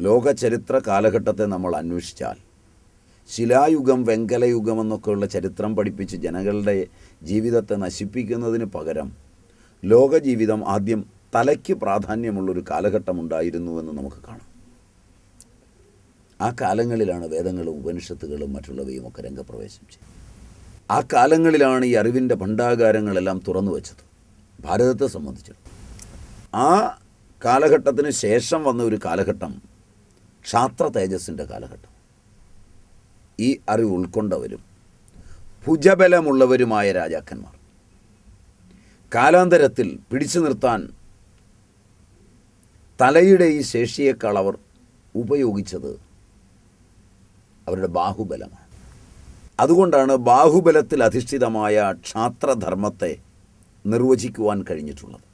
ലോക ചരിത്ര കാലഘട്ടത്തെ നമ്മൾ അന്വേഷിച്ചാൽ ശിലായുഗം വെങ്കലയുഗം എന്നൊക്കെയുള്ള ചരിത്രം പഠിപ്പിച്ച് ജനങ്ങളുടെ ജീവിതത്തെ നശിപ്പിക്കുന്നതിന് പകരം ലോകജീവിതം ആദ്യം തലയ്ക്ക് പ്രാധാന്യമുള്ളൊരു കാലഘട്ടമുണ്ടായിരുന്നുവെന്ന് നമുക്ക് കാണാം. ആ കാലങ്ങളിലാണ് വേദങ്ങളും ഉപനിഷത്തുകളും മറ്റുള്ളവയും ഒക്കെ രംഗപ്രവേശം ചെയ്തത്. ആ കാലങ്ങളിലാണ് ഈ അറിവിന്റെ ഭണ്ഡാകാരങ്ങളെല്ലാം തുറന്നു വെച്ചത് ഭാരതത്തെ സംബന്ധിച്ചിടത്തോളം. ആ കാലഘട്ടത്തിന് ശേഷം വന്ന ഒരു കാലഘട്ടം ക്ഷാത്ര തേജസ്സിന്റെ കാലഘട്ടം. ഈ അറിവ് ഉൾക്കൊണ്ടവരും ഭുജബലമുള്ളവരുമായ രാജാക്കന്മാർ കാലാന്തരത്തിൽ പിടിച്ചു നിർത്താൻ തലയുടെ ഈ ശേഷിയേക്കാൾ അവർ ഉപയോഗിച്ചത് അവരുടെ ബാഹുബലമാണ്. അതുകൊണ്ടാണ് ബാഹുബലത്തിൽ അധിഷ്ഠിതമായ ക്ഷാത്രധർമ്മത്തെ നിർവചിക്കുവാൻ കഴിഞ്ഞിട്ടുള്ളത്.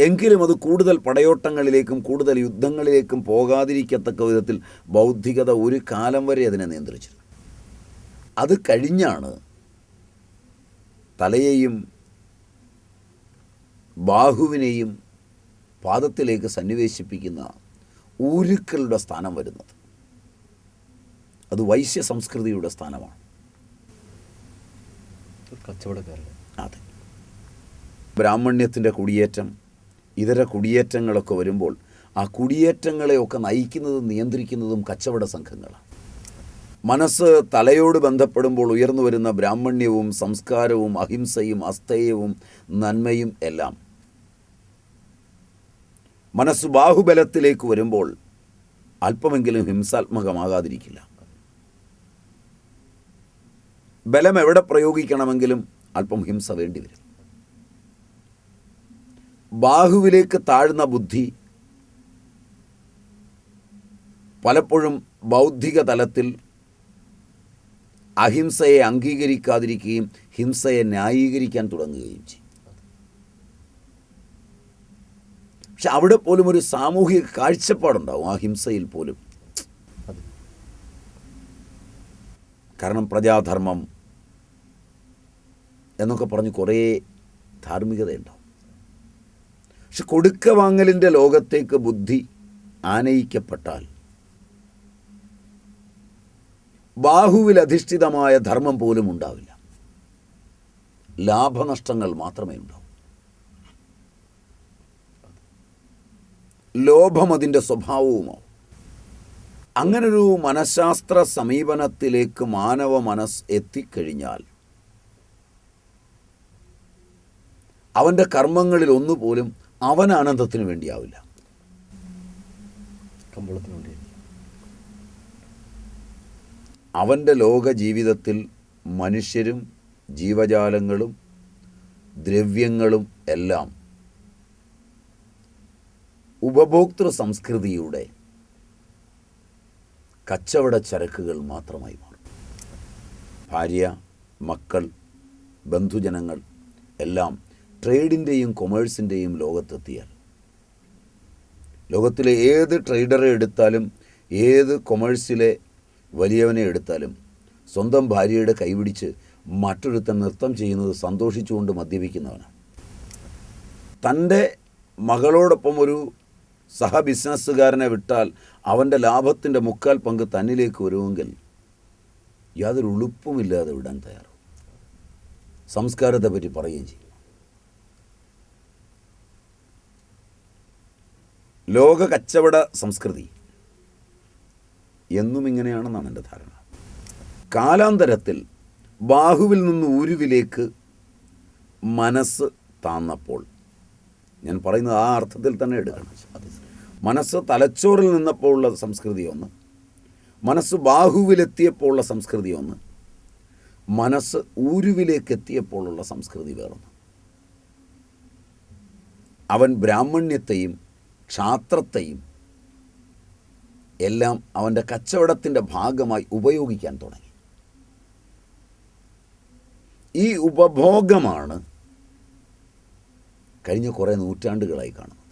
എങ്കിലും അത് കൂടുതൽ പടയോട്ടങ്ങളിലേക്കും കൂടുതൽ യുദ്ധങ്ങളിലേക്കും പോകാതിരിക്കത്തക്ക വിധത്തിൽ ബൗദ്ധികത ഒരു കാലം വരെ അതിനെ നിയന്ത്രിച്ചിരുന്നു. അത് കഴിഞ്ഞാണ് തലയെയും ബാഹുവിനെയും പാദത്തിലേക്ക് സന്നിവേശിപ്പിക്കുന്ന ഊരുക്കളുടെ സ്ഥാനം വരുന്നത്. അത് വൈശ്യ സംസ്കൃതിയുടെ സ്ഥാനമാണ്. കച്ചവടക്കാരുടെ. അതെ. ബ്രാഹ്മണ്യത്തിന്റെ കുടിയേറ്റം ഇതര കുടിയേറ്റങ്ങളൊക്കെ വരുമ്പോൾ ആ കുടിയേറ്റങ്ങളെയൊക്കെ നയിക്കുന്നതും നിയന്ത്രിക്കുന്നതും കച്ചവട സംഘങ്ങളാണ് മനസ്സ് തലയോട് ബന്ധപ്പെടുമ്പോൾ ഉയർന്നു വരുന്ന ബ്രാഹ്മണ്യവും സംസ്കാരവും അഹിംസയും അസ്തേയവും നന്മയും എല്ലാം. മനസ്സ് ബാഹുബലത്തിലേക്ക് വരുമ്പോൾ അല്പമെങ്കിലും ഹിംസാത്മകമാകാതിരിക്കില്ല. ബലം എവിടെ പ്രയോഗിക്കണമെങ്കിലും അല്പം ഹിംസ വേണ്ടിവരും. ബാഹുവിലേക്ക് താഴ്ന്ന ബുദ്ധി പലപ്പോഴും ബൗദ്ധിക തലത്തിൽ അഹിംസയെ അംഗീകരിക്കാതിരിക്കുകയും ഹിംസയെ ന്യായീകരിക്കാൻ തുടങ്ങുകയും ചെയ്യും. പക്ഷെ അവിടെ പോലും ഒരു സാമൂഹിക കാഴ്ചപ്പാടുണ്ടാവും ആ ഹിംസയിൽ പോലും. കാരണം പ്രജാധർമ്മം എന്നൊക്കെ പറഞ്ഞ് കുറേ ധാർമ്മികതയുണ്ടാവും. പക്ഷെ കൊടുക്ക വാങ്ങലിന്റെ ലോകത്തേക്ക് ബുദ്ധി ആനയിക്കപ്പെട്ടാൽ ബാഹുവിൽ അധിഷ്ഠിതമായ ധർമ്മം പോലും ഉണ്ടാവില്ല. ലാഭനഷ്ടങ്ങൾ മാത്രമേ ഉണ്ടാവൂ. ലോഭം അതിന്റെ സ്വഭാവവുമാവും. അങ്ങനൊരു മനഃശാസ്ത്ര സമീപനത്തിലേക്ക് മാനവ മനസ്സ് എത്തിക്കഴിഞ്ഞാൽ അവന്റെ കർമ്മങ്ങളിൽ ഒന്നുപോലും അവൻ ആനന്ദത്തിന് വേണ്ടിയാവില്ല. വേണ്ടി അവന്റെ ലോക ജീവിതത്തിൽ മനുഷ്യരും ജീവജാലങ്ങളും ദ്രവ്യങ്ങളും എല്ലാം ഉപഭോക്തൃ സംസ്കൃതിയുടെ കച്ചവട ചരക്കുകൾ മാത്രമായി മാറും. ഭാര്യ മക്കൾ ബന്ധുജനങ്ങൾ എല്ലാം ട്രേഡിന്റെയും കൊമേഴ്സിന്റെയും ലോകത്തെത്തിയാൽ ലോകത്തിലെ ഏത് ട്രേഡറെ എടുത്താലും ഏത് കൊമേഴ്സിലെ വലിയവനെ എടുത്താലും സ്വന്തം ഭാര്യയുടെ കൈപിടിച്ച് മറ്റൊരുത്തൻ നൃത്തം ചെയ്യുന്നത് സന്തോഷിച്ചുകൊണ്ട് മദ്യപിക്കുന്നവനാണ്. തന്റെ മകളോടൊപ്പം ഒരു സഹ ബിസിനസ്സുകാരനെ വിട്ടാൽ അവന്റെ ലാഭത്തിന്റെ മുക്കാൽ പങ്ക് തന്നിലേക്ക് വരുമെങ്കിൽ യാതൊരു ഉളുപ്പുമില്ലാതെ വിടാൻ തയ്യാറാവും. സംസ്കാരത്തെ പറ്റി പറയുകയും ചെയ്യും. ലോക കച്ചവട സംസ്കൃതി എന്നും ഇങ്ങനെയാണെന്നാണ് എന്റെ ധാരണ. കാലാന്തരത്തിൽ ബാഹുവിൽ നിന്ന് ഊരുവിലേക്ക് മനസ്സ് താന്നപ്പോൾ ഞാൻ പറയുന്നത് ആ അർത്ഥത്തിൽ തന്നെ എടുക്കണം. മനസ്സ് തലച്ചോറിൽ നിന്നപ്പോൾ ഉള്ള സംസ്കൃതി ഒന്ന് മനസ്സ് ബാഹുവിലെത്തിയപ്പോൾ ഉള്ള സംസ്കൃതി ഒന്ന് മനസ്സ് ഊരുവിലേക്ക് എത്തിയപ്പോഴുള്ള സംസ്കൃതി വേറൊന്ന്. അവൻ ബ്രാഹ്മണ്യത്തെയും ക്ഷാത്രത്തെയും എല്ലാം അവന്റെ കച്ചവടത്തിന്റെ ഭാഗമായി ഉപയോഗിക്കാൻ തുടങ്ങി. ഈ ഉപഭോഗമാണ് കഴിഞ്ഞ കുറേ നൂറ്റാണ്ടുകളായി കാണുന്നത്.